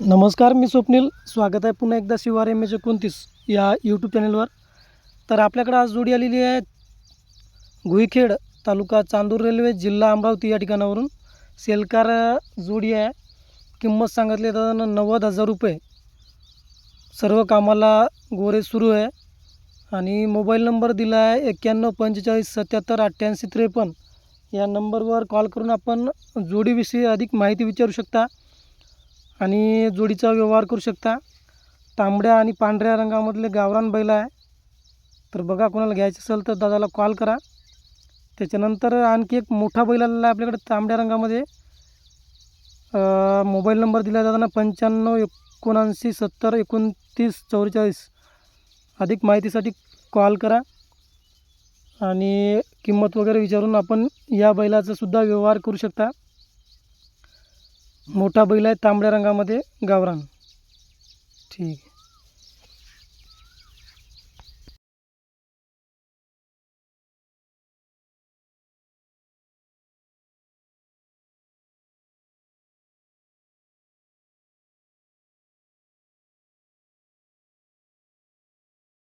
नमस्कार मी स्वप्नील. स्वागत आहे पुन्हा एकदा शिवार एम एच एकोणतीस या यूट्यूब चॅनलवर तर आपल्याकडे आज जोडी आलेली आहे गुईखेड तालुका चांदूर रेल्वे जिल्हा अमरावती या ठिकाणावरून. सेलकार जोडी आहे. किंमत सांगितली तर नव्वद हजार रुपये सर्व कामाला गोरे सुरू आहे. आणि मोबाईल नंबर दिला आहे एक्क्याण्णव पंचेचाळीस सत्याहत्तर अठ्ठ्याऐंशी त्रेपन्न. या नंबरवर कॉल करून आपण जोडीविषयी अधिक माहिती विचारू शकता. आणि जोडीचा व्यवहार करू शकता. तांबड्या आणि पांढऱ्या रंगामधले गावरान बैल आहे. तर बघा कोणाला घ्यायचं असेल तर दादाला कॉल करा. त्याच्यानंतर आणखी एक मोठा बैल आलेला आहे आपल्याकडे तांबड्या रंगामध्ये. मोबाईल नंबर दिला जाताना पंच्याण्णव एकोणऐंशी सत्तर एकोणतीस चौवेचाळीस. अधिक माहितीसाठी कॉल करा. आणि किंमत वगैरे विचारून आपण या बैलाचा सुद्धा व्यवहार करू शकता. मोठा बैल आहे तांबड्या रंगामध्ये गावरान. ठीक.